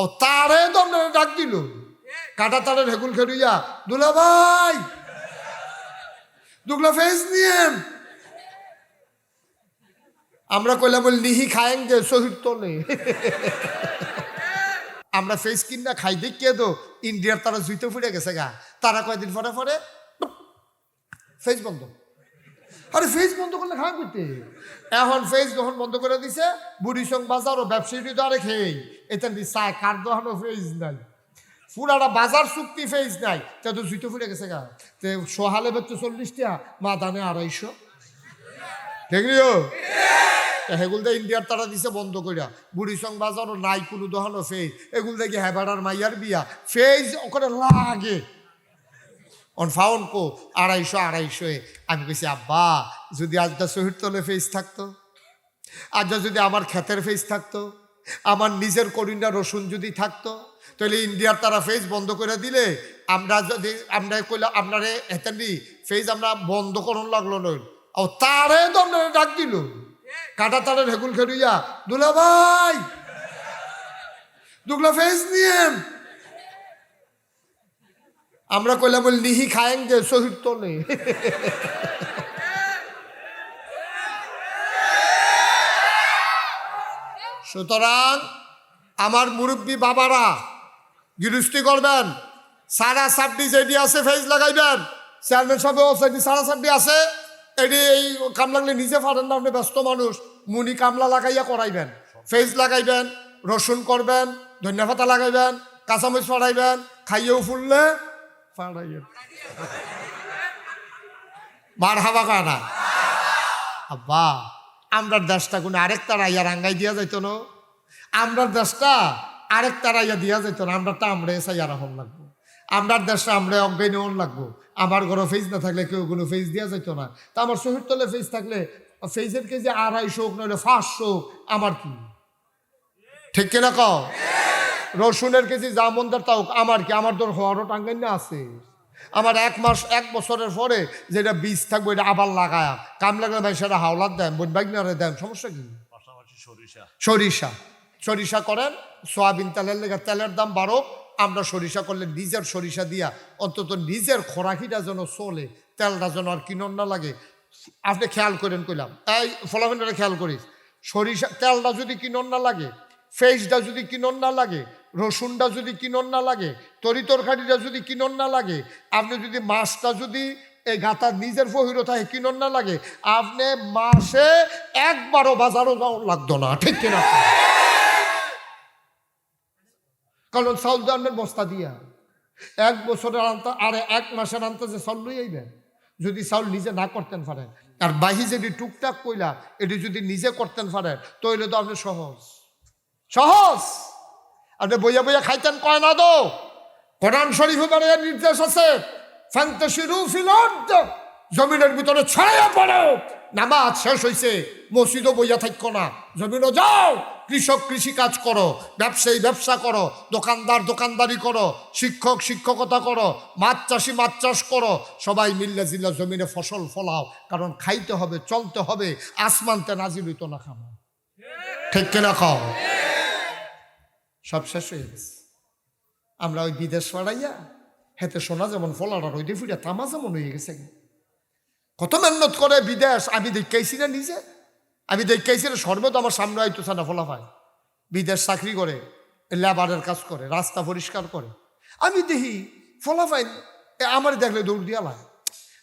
ও তারে দমনে ডাক দিল। কাটা তারে ঢেকুল খেলুইয়া দুলা ভাই, দুগলা ফেস নিয়েন আমরা কইলাম বল, নিহি খায়েন যে শহীদ তোলে আমরা ফেস কিনা খাই দেখিয়ে তো। ইন্ডিয়ার তারা জুইতে ফুটে গেছে গা। তারা কয়দিন পরে পরে? ফেস বন্ধ। আরে ফেস বন্ধ করলে খাওয়া করতে। এখন ফেস যখন বন্ধ করে দিছে, বুড়ি সং বাজার ও ব্যবসায়ী তো আরে খেয়ে এটা চায়, কার দোকানও ফেস নাই। পুরাটা বাজার চুক্তি ফেস নাই। তা তো জুইতে ফুটে গেছে গা। তে সোহালে বেচছে চল্লিশ টাকা মা দানে আড়াইশো ঠিক হেগুল দে ইন্ডিয়ার তারা দিছে বন্ধ করিয়া বুড়ি সং বাজারও নাই, কোনো দোহানো ফেস এগুল দেখি হ্যাবাডার মাইয়ার বিয়া। ফেস ওখানে লাগে। অন ফাউন কো আড়াইশো আড়াইশো আমি কইছি, আব্বা, যদি আজটা শহীদ তলে ফেস থাকতো আজটা যদি আমার ক্ষেতের ফেস থাকতো, আমার নিজের করিনা রসুন যদি থাকতো, তাহলে ইন্ডিয়ার তারা ফেস বন্ধ করে দিলে, আমরা যদি, আমরা কইলে, আপনারে হেতেনি ফেস আমরা বন্ধ করুন লাগল নই ও তারে তো আপনারা ডাক দিল। কাটা তারে ঢেকুল খেলুইয়া দুলা ভাই, দুগলা ফেস নিয়েন। আমরা কইলাম বল নিহি খায়েন যে, শহীদ তো নেই। সুতরাং আমার মুরব্বী বাবারা গৃহস্থী করবেন, সারা সাপটি যেটি আছে ফেজ লাগাইবেন, চেয়ারম্যান সাহেব সেটি সারা সাপটি আছে এটি এই কাম লাগলে নিজে পারেন না, আপনি ব্যস্ত মানুষ, মুনি কামলা লাগাইয়া করাইবেন ফেজ লাগাইবেন, রসুন করবেন, ধনিয়া পাতা লাগাইবেন, কাঁচামরিচ ফাড়াইবেন, খাইয়েও ফুললে ফাড়াইয়েন মার হাবা কয় না আব্বা, আমরার দেশটা কোনো আরেক তারাইয়া রাঙ্গাই দিয়া যাইত না। আমরার দেশটা আরেক তারাইয়া দিয়া যাইত না। আমরারটা আমরা এসাইয়া রাখুন লাগবো। আমরার দেশটা আমরা অজ্ঞানী হন লাগবো। আমার ঘরে ফেজ না থাকলে কেউ কোনো ফেজ দিয়া যাইত না। তা আমার শহীদ তলে ফেজ থাকলে ফেজের কেজি আড়াইশো নইলে পাঁচশো আমার কি? ঠিক কিনা কও? রসুনের কেজি যা মন্দার তাও আমার কি? আমার তোর হওয়ারও টাঙ্গাই না আছে। আমার এক মাস এক বছরের পরে যেটা বীজ থাকবে এটা আবার লাগায়া। কাম লাগলে ভাই সেটা হাওলার দেন বোন বাইকনারে দেন সমস্যা কি? সরিষা। সরিষা। সরিষা করেন সয়াবিন তেলের লেগে তেলের দাম বাড়ো আমরা সরিষা করলে নিজের সরিষা দিয়া অন্তত নিজের খোরাকিটা যেন চলে তেলটা যেন আর কিনন না লাগে। আপনি খেয়াল করেন কইলাম এই ফলাফিনটা খেয়াল করিস। সরিষা তেলটা যদি কিনন না লাগে ফেসটা যদি কিনন না লাগে রসুনটা যদি কিনন না লাগে তরি তরকারিটা যদি কিনন না লাগে, আপনি যদি মাছটা যদি এই গাতার নিজের ফহিরো থাকে কিনন না লাগে, আপনি মাসে একবারও বাজারও যাওয়া লাগতো না, ঠিক কিনা? কারণ চাউল দামের বস্তা দিয়া। এক বছরের আনতা, আর এক মাসের আনতে যে চাউল লই আইবেন, যদি চাউল নিজে না করতেন পারেন আর বাহি যদি টুকটাক কইলা, এটি যদি নিজে করতেন পারেন তাহলে তো আপনি সহজ। সহজ! আপনি বইয়া বইয়া খাইতেন, কয় না তো? কোরআন শরীফ বারে নির্দেশ আছে জমিনের ভিতরে ছড়াইয়া পড়ো। নামাজ শেষ হইছে, মসজিদও বইয়া থাকো না। জমিনও যাও, কৃষক কৃষি কাজ করো, ব্যবসায়ী ব্যবসা করো, দোকানদার দোকানদারি করো, শিক্ষক শিক্ষকতা করো, মাছ চাষি মাছ চাষ করো, সবাই মিল্লা জিল্লা জমিনে ফসল ফলাও, কারণ খাইতে হবে, চলতে হবে, আসমানতে নাজিল হইতো না খামো। ঠিক কিনা খাও সব শেষ হয়ে গেছে। আমরা ওই বিদেশ পাড়াইয়া হেতে সোনা যেমন ফলাটা রইতে ফুটে তামা যেমন হয়ে গেছে কত মেহনত করে বিদেশ, আমি দেখাইছি না নিজে। আমি দেখাইছি না সর্বত আমার সামনে হয়তো সানা ফলা পায় বিদেশ চাকরি করে, লেবারের কাজ করে, রাস্তা পরিষ্কার করে। আমি দেখি ফলা পাই আমার দেখলে দৌড় দিয়া লাই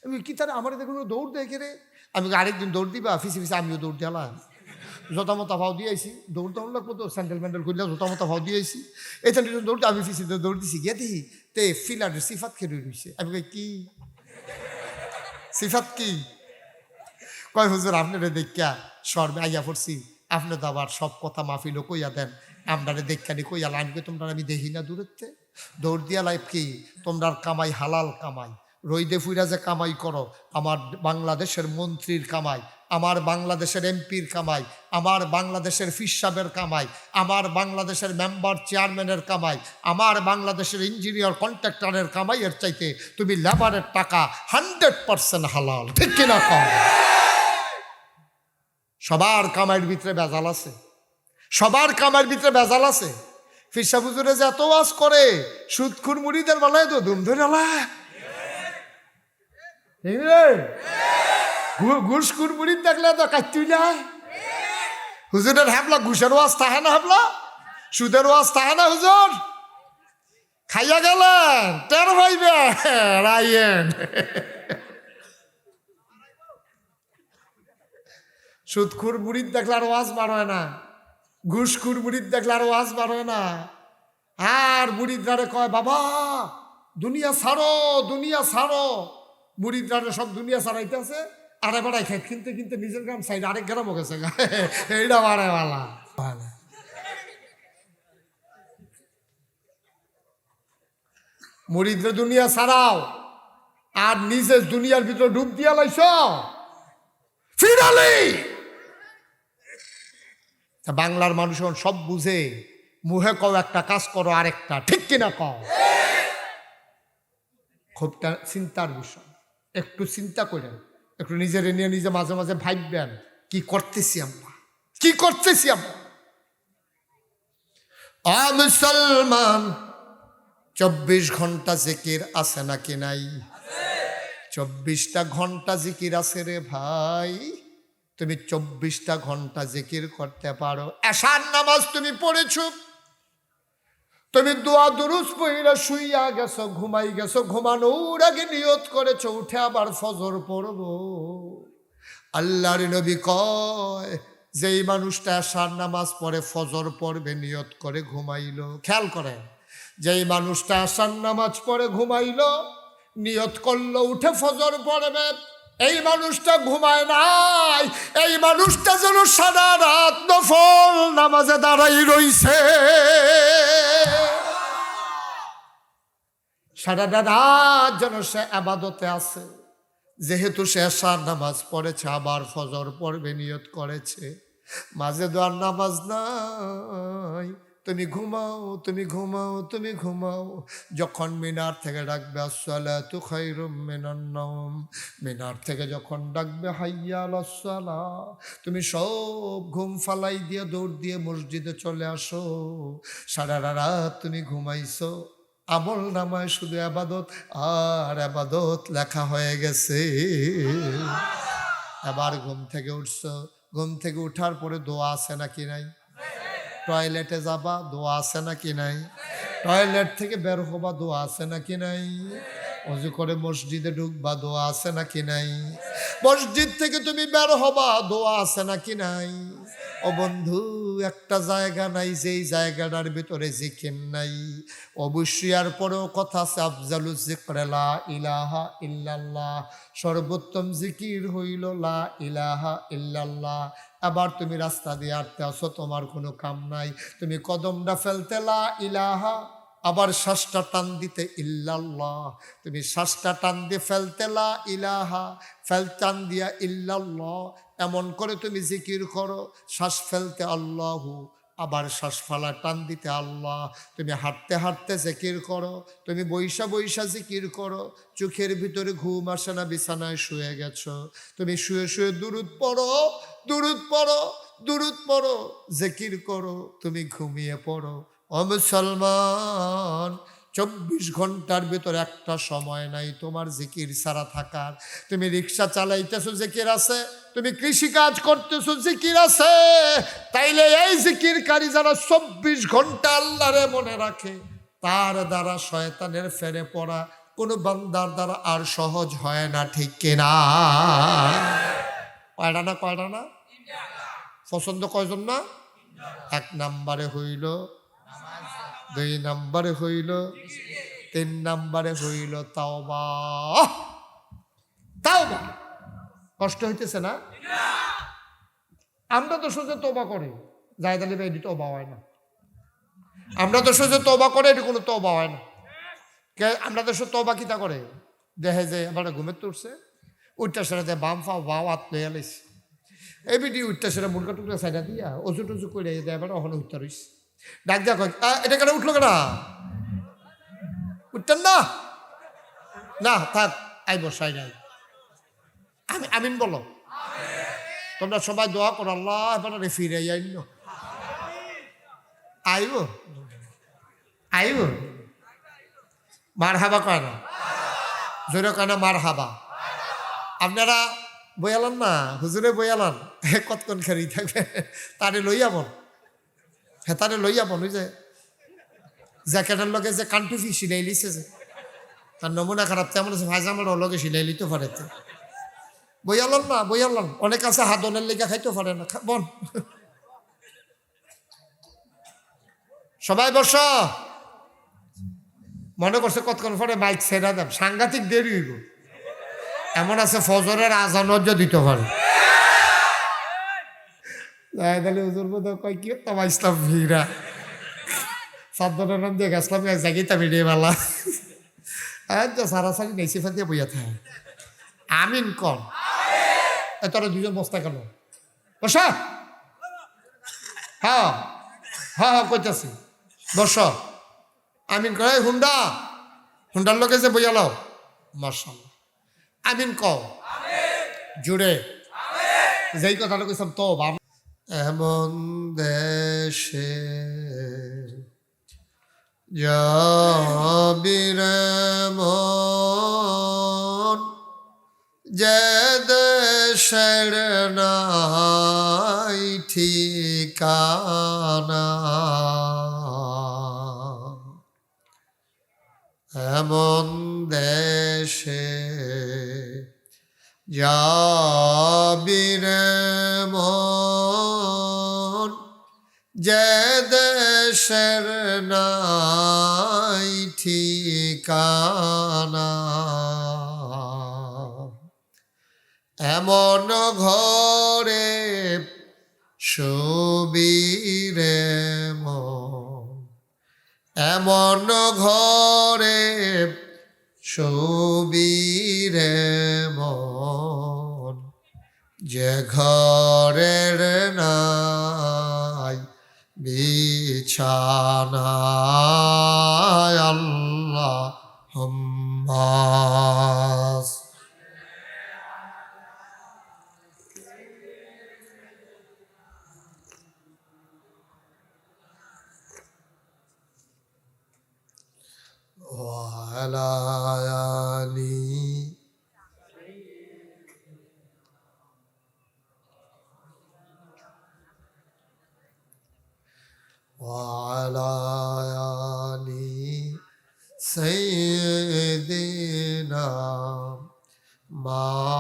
আমি কি তারা আমার দেখলে দৌড় দেখে রে? আমি আরেকদিন দৌড় দিবা, ফিসি ফিসি আমিও দৌড় দিয়ালাম জোতা মতা ভাও দিয়ে আইসি দৌড় দৌড় লাগবো তো স্যান্ডেল ম্যান্ডেল করলে জোতা মতা ভাও দিয়ে আইসি এটা দৌড় আমি ফিসি দৌড় দিছি, গিয়ে দেখি, তে ফিলারের সিফাত খেয়ে রয়েছে আমি কই, কি? সিফাত কি? কয় হুজুর আপনারে দেখিয়া সর্বে আইয়া পড়ছি। আপনি তো আবার সব কথা মাহফিলও কইয়া দেন। আপনারে দেখানি কইয়া লাইনকে তোমরা আমি দেখি না দূরত্বে। দৌড় দিয়া লাইফ কি? তোমরা কামাই হালাল কামাই। রইদে ফুইরা যে কামাই করো, আমার বাংলাদেশের মন্ত্রীর কামাই, আমার বাংলাদেশের এমপির কামাই, আমার বাংলাদেশের ফিসাবের কামাই, আমার বাংলাদেশের মেম্বার চেয়ারম্যানের কামাই, আমার বাংলাদেশের ইঞ্জিনিয়ার কন্ট্রাক্টরের কামাই এর চাইতে তুমি লেবারের টাকা হান্ড্রেড পার্সেন্ট হালাল। ঠিক কিনা কম? সবার কামাইয়ের ভিতরে বেজাল আছে। সবার কামাইয়ের ভিতরে বেজাল আছে। ফিরসা হুজুরে যে এত ওয়াজ করে সুদখুর মুড়িদের বেলায় তো দুম ধরে ঘুষখুর মুড়িদ দেখলে তো কাটতুই নাই হুজুরের হাবলা ঘুষের ওয়াজ তাহে না হাবলা? সুদের ওয়াজ তাহে না হুজুর খাইয়া গেলেন টের ভাইবে রাইয়েন সুদখুর বুড়ির দেখলে আর ওয়াজ বার হয় না। ঘুষখুর বুড়ির দেখলে আর ওয়াজ বার হয় না আর বুড়িদ্রারে কয়, বাবা, দুনিয়া ছাড়ো দুনিয়া ছাড়ো বুড়িদ্রারে সব দুনিয়া ছাড়াইতে আছে আরে বেড়াই খেত কিনতে কিনতে নিজের গ্রাম সাইড আরেক গ্রামও গেছে এইটা বাড়ে বালা। মুড়িদ্রে দুনিয়া ছাড়াও, আর নিজের দুনিয়ার ভিতরে ডুব দিয়া লাইছ? ফিরালি! তা বাংলার মানুষ সব বুঝে, মুহে কও একটা কাজ করো আরেকটা, ঠিক কিনা কও? খুব চিন্তার বিষয়। একটু চিন্তা করেন, একটু নিজের নিয়ে নিজে মাঝে মাঝে ভাববেন, কি করতেছি আমরা? কি করতেছি আমরা? মুসলমান, চব্বিশ ঘণ্টা জিকির আছে নাকি নাই? চব্বিশটা ঘণ্টা জিকির আছে রে ভাই। তুমি চব্বিশটা ঘণ্টা জিকির করতে পারো। এশার নামাজ তুমি পড়েছ। তুমি দোয়া দুরুস পইরা শুইয়া গেছো, ঘুমাই গেছো, ঘুমানোর আগে নিয়ত করেছ, উঠে আবার ফজর পড়ব। আল্লাহর নবী কয়, যেই মানুষটা এশার নামাজ পড়ে, ফজর পড়বে, নিয়ত করে ঘুমাইলো। খেয়াল করেন, যেই মানুষটা আসার নামাজ পড়ে, ঘুমাইল, নিয়ত করল, উঠে ফজর পড়বে, এই মানুষটা ঘুমায় নাই, এই মানুষটা যেন সারা রাত নফল নামাজে দাঁড়াই রইছে। সারাটা রাত যেন সে আবাদতে আছে। যেহেতু সে আসার নামাজ পড়েছে, আবার ফজর পড়বে, নিয়ত করেছে। মাঝে দোয়ার নামাজ নাই। তুমি ঘুমাও তুমি ঘুমাও তুমি ঘুমাও। যখন মিনার থেকে ডাকবে আসসালা তু খাইরুম মিনার মিনার থেকে যখন ডাকবে, হাইয়া আলাসসালা। তুমি সব ঘুম ফালাই দিয়ে, দৌড় দিয়ে মসজিদে চলে আসো। সারা রাত তুমি ঘুমাইছো। আমল নামায় শুধু আবাদত, আর আবাদত লেখা হয়ে গেছে। আবার ঘুম থেকে উঠছ। ঘুম থেকে উঠার পরে দোয়া আছে নাকি নাই? টয়লেটে যাবা, দোয়া আছে নাকি নাই? টয়লেট থেকে বের হবা, দোয়া আছে নাকি নাই? অজু করে মসজিদে ঢুকবা দোয়া আছে নাকি নাই? মসজিদ থেকে তুমি বের হবা, দোয়া আছে নাকি নাই? ও বন্ধু, একটা জায়গা নাই, যেই জায়গাটার ভিতরে জিকির নাই। অবশ্যই আর পরেও কথা আছে, আফজালু জিকরেলা ইলাহা ইল্লাল্লাহ। সর্বোত্তম জিকির হইল লা ইলাহা ইল্লাল্লাহ। আবার তুমি রাস্তা দিয়ে আটতে আসো, তোমার কোনো কাম নাই। তুমি কদমটা ফেলতে লা ইলাহা আবার শ্বাসটা টান দিতে ইল্লাল্লাহ। তুমি শ্বাসটা টান দিয়ে ফেলতে লা ইলাহা, ফেল টান দিয়া ইল্লাল্লাহ। এমন করে তুমি জিকির করো, শ্বাস ফেলতে আল্লাহু, আবার শ্বাস ফালা টান দিতে আল্লাহ। তুমি হাঁটতে হাঁটতে জিকির করো, তুমি বৈশা বৈশা জিকির করো, চোখের ভিতরে ঘুম আসে না, বিছানায় শুয়ে গেছো। তুমি শুয়ে শুয়ে দুরুদ পড়ো দুরুদ পড়ো দুরুদ পড়ো, জিকির করো, তুমি ঘুমিয়ে পড়ো। মুসলমান চব্বিশ ঘণ্টার ভিতরে একটা সময় নাই তোমার জিকির সারা থাকার। তুমি রিক্সা চালাইতেছো জিকির আছে? তুমি কৃষি কাজ করতেছো জিকির আছে? তাইলে এই জিকিরকারী যারা চব্বিশ ঘণ্টা আল্লাহরে মনে রাখে তার দ্বারা শয়তানের ফেরে পড়া কোনো বান্দার দ্বারা আর সহজ হয় না ঠিক কিনা কয়টা না কয়টা না। পছন্দ কয়জন না? এক নাম্বারে হইল দুই নাম্বারে হইল, তিন নাম্বারে হইল তাওবা। তাওবা। কষ্ট হইতেছে না? আমরা তো সোজা তোবা করে। জায়দ আলী ভাই এটি তোবা হয় না। আমরা তো সোজা তোবা করে, এটি কোনো তোবা হয় না। কে, আমরা তো সব তোবা কিতা করে? দেখে যে আমার ঘুমের তুলছে উঠটা সেরা বাম ফাও বাও হাত লইয়া লাইছে। এই বিটি উঠটা সেরা মুরগা টুকরা সাইডা দিয়া অজু টজু করে দেয় এবার ওখানে উঠতে রইছে ডাক "আ, এটা কেন উঠল কেনা উঠতেন না। না থাক আইব সাইড আই আমি আমিন বলো। তোমরা সবাই দোয়া করো আল্লাহ এবার ফিরে আইন আইব। আইব? মার হাবা কয় না? জোরে কয় না মার হাবা আপনারা বইয়ালান না? হুজুরে বইয়ালান কতক্ষণ খেরি থাকবে? তারে লইয়া বল। হ্যাঁ তারে লইয়া বল যে। জ্যাকেটের লগে যে কান্টুফি সিলাই লিছে যে। তার নমুনা খারাপ তেমন আছে ভাইজামার লগে সিলাই লিতে পারে তো। বইয়ালান না বইয়ালান অনেক আছে হাদনের লেগে খাইতে পারে না বল সবাই বস। মনে করছে কতক্ষণ পরে বাইক ছেড়া দেব সাংঘাতিক দেরি হইব। এমন আছে ফজরের আজানও যে দিতে পারে তাহলে হুজুর বোধ কয় কি তোমা ইসলাম ভিড়া। দিয়ে গেছিলাম তা ভিডিও বেলা আর তো সারা সারি নেই ফেল দিয়ে বইয়া থাকে। আমিন এ তোরা দুজন বস্তা কেন? বসা। হ্যাঁ হ্যাঁ হ্যাঁ কইতাছি। বস। আমিন কয় "এই হুন্ডা হুন্ডার লোকে যে বইয়া লাও। মার্শাল্লাহ আমিন কও। জুড়ে যেই কথাটা কইসাম তো এমন দেশে যাবির মন যে দেশের নাই ঠিকানা। এমন দেশে যাবির মন যে দেশের নাই ঠিকানা। এমন ঘরে সুবীরে মন। এমন ঘরে সুবীরে মন। যে ঘরের নাই বিছানা আল্লাহ হম্মাস وعلى آله وعلى آل سيدنا مولانا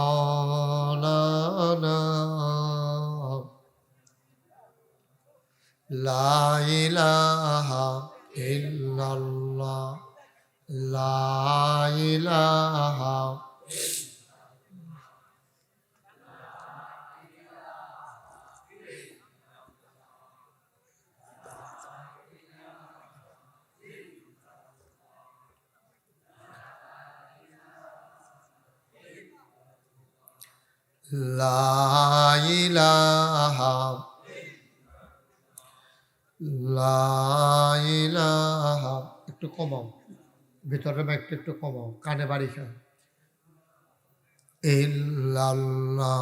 কমাও কানে বাড়ি খাও। ইল্লাল্লাহ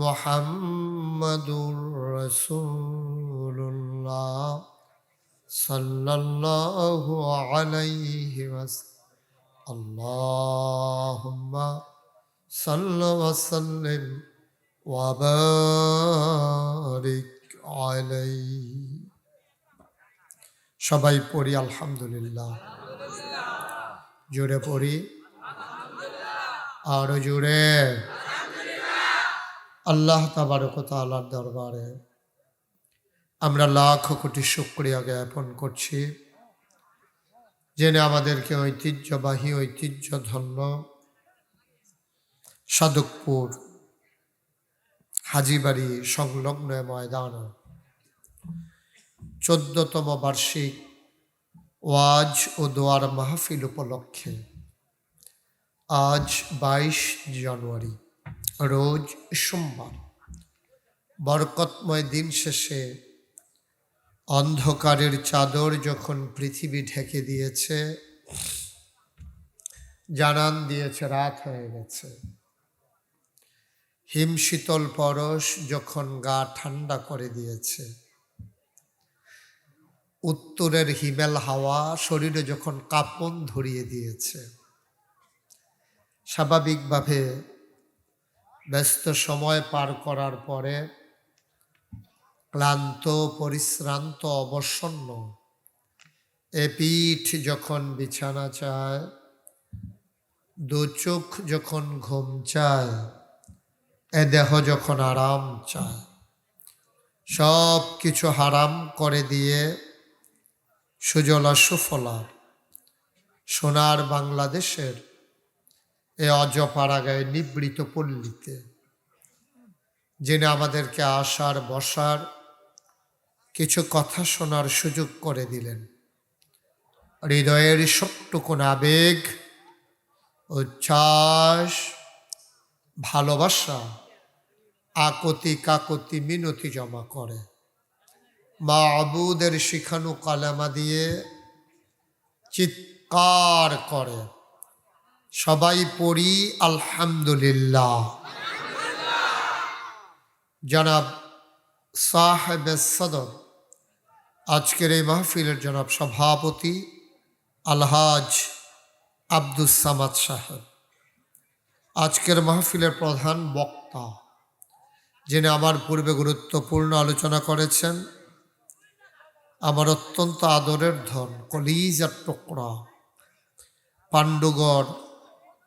মোহাম্মদুর রসুল্লাহ সাল্লাল্লাহু আলাইহি আল্লাহুম্মা সাল্লি ওয়া সাল্লিম ওয়া সবাই পড়ি আলহামদুলিল্লাহ। জোরে পড়ি। আরও জোরে। আল্লাহ তাবারক তাআলার দরবারে আমরা লাখ কোটি শুক্রিয়া জ্ঞাপন করছি। জেনে আমাদেরকে ঐতিহ্যবাহী ঐতিহ্য ধন্য সাধকপুর হাজিবাড়ি সংলগ্ন ময়দান চোদ্দতম বার্ষিক ওয়াজ ও দোয়ার মাহফিল উপলক্ষে আজ বাইশ জানুয়ারি। রোজ সোমবার, বরকতময় দিন শেষে অন্ধকারের চাদর যখন পৃথিবী ঢেকে দিয়েছে, জানান দিয়েছে রাত হয়ে গেছে। হিম শীতল পরশ যখন গা ঠান্ডা করে দিয়েছে, উত্তরের হিমেল হাওয়া শরীরে যখন কাঁপন ধরিয়ে দিয়েছে, স্বাভাবিকভাবে ব্যস্ত সময় পার করার পরে ক্লান্ত, পরিশ্রান্ত, অবসন্ন। এ পিঠ যখন বিছানা চায়, দু চোখ যখন ঘুম চায়, এ দেহ যখন আরাম চায়। সব কিছু হারাম করে দিয়ে সুজলা সুফলা, সোনার বাংলাদেশের এ অজপাড়াগায় নিবৃত পল্লীতে, যিনি আমাদেরকে আসার, বসার কিছু কথা শোনার সুযোগ করে দিলেন। হৃদয়ের সবটুকুন আবেগ, উচ্ছ্বাস, ভালোবাসা আকতি কাকতি মিনতি জমা করে। মা আবুদের শিখানু কালামা দিয়ে চিৎকার করে। সবাই পড়ি আলহামদুলিল্লাহ। জনাব সাহেব সদর, আজকের এই মাহফিলের জনাব সভাপতি আলহাজ আব্দুস সামাদ সাহেব। আজকের মাহফিলের প্রধান বক্তা, যিনি আমার পূর্বে গুরুত্বপূর্ণ আলোচনা করেছেন, আমার অত্যন্ত আদরের ধন কলিজার টুকরা, পাণ্ডুগড়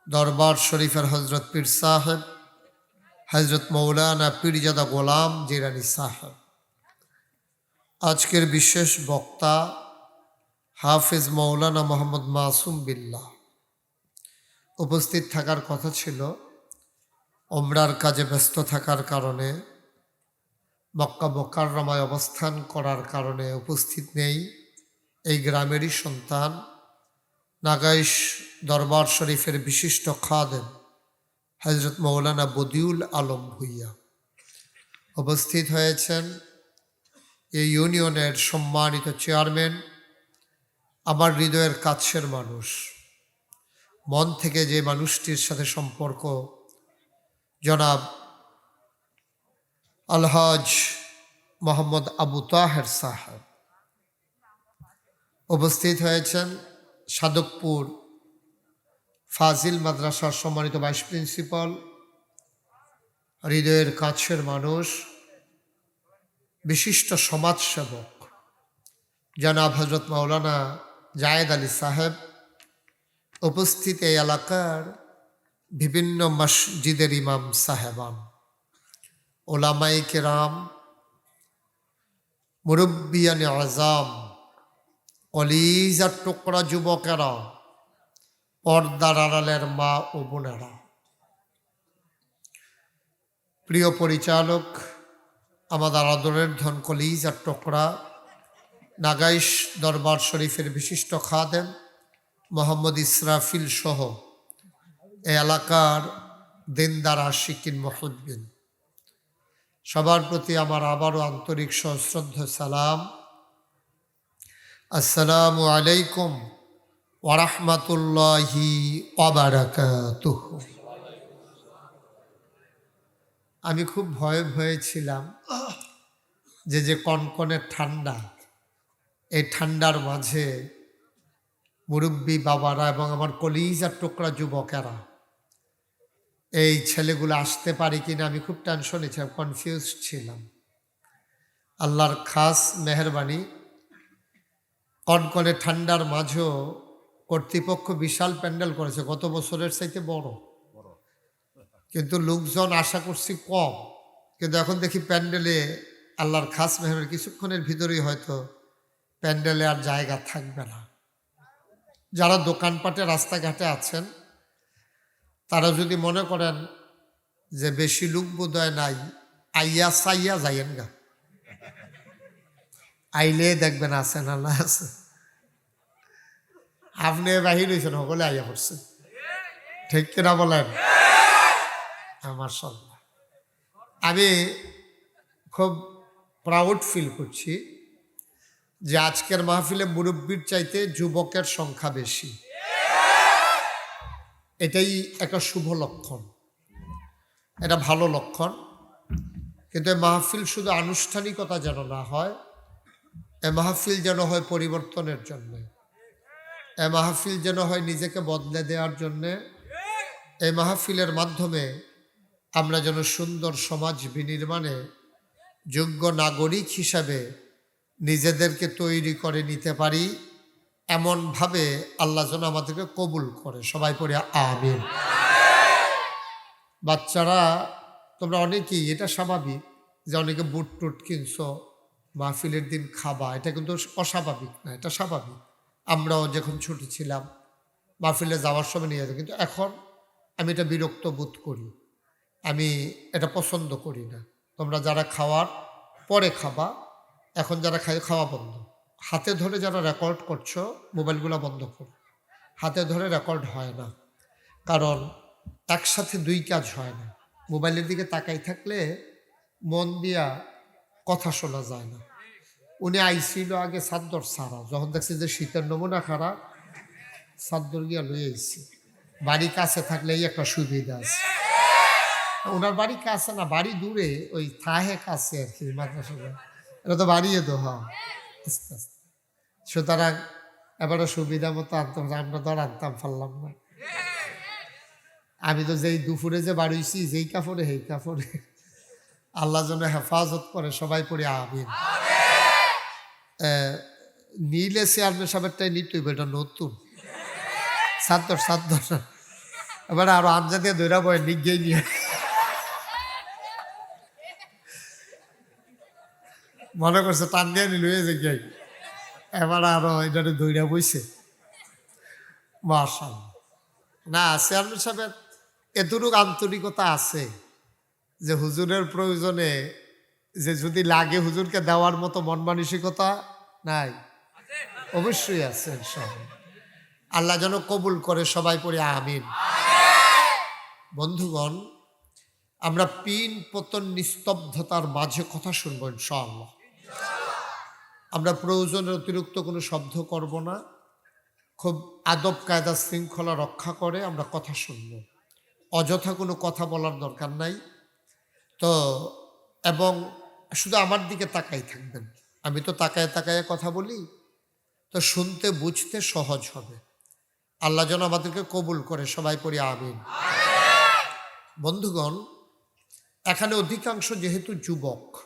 দরবার শরীফের হজরত পীর সাহেব হজরত মৌলানা পীরজাদা গোলাম জিরানি সাহেব। আজকের বিশেষ বক্তা হাফিজ মৌলানা মোহাম্মদ মাসুম বিল্লাহ উপস্থিত থাকার কথা ছিল ওমরার কাজে ব্যস্ত থাকার কারণে, মক্কা মোকাররমায় অবস্থান করার কারণে উপস্থিত নেই। এই গ্রামেরই সন্তান নাগাইশ দরবার শরীফের বিশিষ্ট খাদেন হজরত মৌলানা বদিউল আলম ভুইয়া। উপস্থিত হয়েছেন এই ইউনিয়নের সম্মানিত চেয়ারম্যান, আমার হৃদয়ের কাছের মানুষ। মন থেকে যে মানুষটির সাথে সম্পর্ক, জনাব আলহাজ মোহাম্মদ আবু তাহের সাহেব। উপস্থিত হয়েছেন সাদকপুর ফাজিল মাদ্রাসার সম্মানিত ভাইস প্রিন্সিপাল, হৃদয়ের কাছের মানুষ, বিশিষ্ট সমাজসেবক, জনাব হজরত মাওলানা জায়েদ আলী সাহেব, উপস্থিত এই এলাকার বিভিন্ন মসজিদের ইমাম সাহেবান ওলামাই কেরাম মুরব্বিয়ান আজাম কলিজার টুকরা যুবকেরা, পর্দার আড়ালের মা ও বোনেরা। প্রিয় পরিচালক, আমাদের আদরের ধন কলিজার টুকরা, নাগাইশ দরবার শরীফের বিশিষ্ট খাদেম মোহাম্মদ ইসরাফিল সহ এলাকার দিনদার আশিকিন মহদ্দিন। সবার প্রতি আমার আবারও আন্তরিক সশ্রদ্ধ সালাম। আসসালামু আলাইকুম ওরহমতুল্লাহি অবারাকাতুহ আমি খুব ভয়ে ভয়ে ছিলাম যে যে কনকনে ঠান্ডা, এই ঠান্ডার মাঝে মুরব্বী বাবারা এবং আমার কলিজার টুকরা যুবকেরা, এই ছেলেগুলো আসতে পারে কিনা আমি খুব টেনশনে ছিলাম কনফিউজ ছিলাম। আল্লাহর খাস মেহরবানি কনকনে ঠান্ডার মাঝেও কর্তৃপক্ষ বিশাল প্যান্ডেল করেছে গত বছরের চাইতে বড়। কিন্তু লোকজন আশা করছি কম। কিন্তু এখন দেখি প্যান্ডেলে আল্লাহর খাস মেহরের কিছুক্ষণের ভিতরেই হয়তো প্যান্ডেলে আর জায়গা থাকবে না। যারা দোকানপাটে রাস্তাঘাটে আছেন তারা যদি মনে করেন যে বেশি লোক বোধহয় নাই আইয়া সাইয়া যাইয়েন গা। আইলে দেখবেন আছেন আল্লাহ আছে। আপনি বাহির হয়েছেন সকলে আইয়া পড়ছে। ঠিক কিনা বলেন? আমার সন্ধ্যা আমি খুব প্রাউড ফিল করছি যে আজকের মাহফিলে মুরব্বীর চাইতে যুবকের সংখ্যা বেশি। এটাই একটা শুভ লক্ষণ। এটা ভালো লক্ষণ। কিন্তু মাহফিল শুধু আনুষ্ঠানিকতা যেন না হয় এ মাহফিল যেন হয় পরিবর্তনের জন্যে। এ মাহফিল যেন হয় নিজেকে বদলে দেওয়ার জন্যে। এই মাহফিলের মাধ্যমে আমরা যেন সুন্দর সমাজ বিনির্মাণে যোগ্য নাগরিক হিসাবে নিজেদেরকে তৈরি করে নিতে পারি, এমনভাবে আল্লাহ যেন আমাদেরকে কবুল করে। সবাই পড়ে আমিন। বাচ্চারা, তোমরা অনেকেই, এটা স্বাভাবিক যে অনেকে বুট টুট কিনছো মাহফিলের দিন খাবা এটা কিন্তু অস্বাভাবিক না, এটা স্বাভাবিক। আমরাও যখন ছুটি ছিলাম, মাহফিলে যাওয়ার সময় নিয়ে যেত কিন্তু এখন আমি এটা বিরক্ত বোধ করি। আমি এটা পছন্দ করি না। তোমরা যারা খাওয়ার পরে খাবা, এখন যারা খাই খাওয়া বন্ধ। হাতে ধরে যারা রেকর্ড করছ, মোবাইলগুলো বন্ধ করো। হাতে ধরে রেকর্ড হয় না। কারণ একসাথে দুই কাজ হয় না। মোবাইলের দিকে তাকাই থাকলে মন দিয়া কথা শোনা যায় না। উনি আইছিল আগে সাদ্দর সারা যখন দেখছি যে শীতের নমুনা খারাপ সাদ্দর গিয়া লই আইছি। বাড়ি কাছে থাকলে একটা সুবিধা আছে। ওনার বাড়ি কাছে না, বাড়ি দূরে, ওই থাহে কাছে আর কি, মাদ্রাসা এটা তো বাড়িয়ে তো আস্তে আস্তে। সুতরাং এবারে সুবিধা মতো আনতাম আমরা আর আনতাম, পারলাম না। আমি তো যেই দুপুরে যে বাড়িছি যেই কাপড়ে সেই কাপড়ে আল্লাহ যেন হেফাজত করে, সবাই পড়ে আমিন। নীলে চেয়ারম্যান সাহেবটাই নিতে হইবে, এটা নতুন। সাদ্দর সাদ্দর। এবারে আরও আমজা দিয়ে দৈরা বয়, নিগিয়ে নিয়ে। মনে করছে টান দিয়ে নিল এবার আরও এটা দৈরা বইছে। মার্শাল না, চেয়ারম্যান সাহেবের এতটুকু আন্তরিকতা আছে। যে হুজুরের প্রয়োজনে যে যদি লাগে হুজুরকে দেওয়ার মতো মন মানসিকতা নাই? অবশ্যই আছে। আল্লাহ যেন কবুল করে সবাই পড়ে আমিন। বন্ধুগণ আমরা পিন পতন নিস্তব্ধতার মাঝে কথা শুনব ইনশাআল্লাহ। আমরা প্রয়োজনের অতিরিক্ত কোনো শব্দ করব না। খুব আদব কায়দা শৃঙ্খলা রক্ষা করে আমরা কথা শুনব। অযথা কোনো কথা বলার দরকার নাই। তো এবং শুধু আমার দিকে তাকাই থাকবেন। আমি তো তাকায় তাকায় কথা বলি। তো শুনতে বুঝতে সহজ হবে। আল্লাহ যেন আমাদেরকে কবুল করে সবাই পড়ি আমিন। বন্ধুগণ এখানে অধিকাংশ যেহেতু যুবক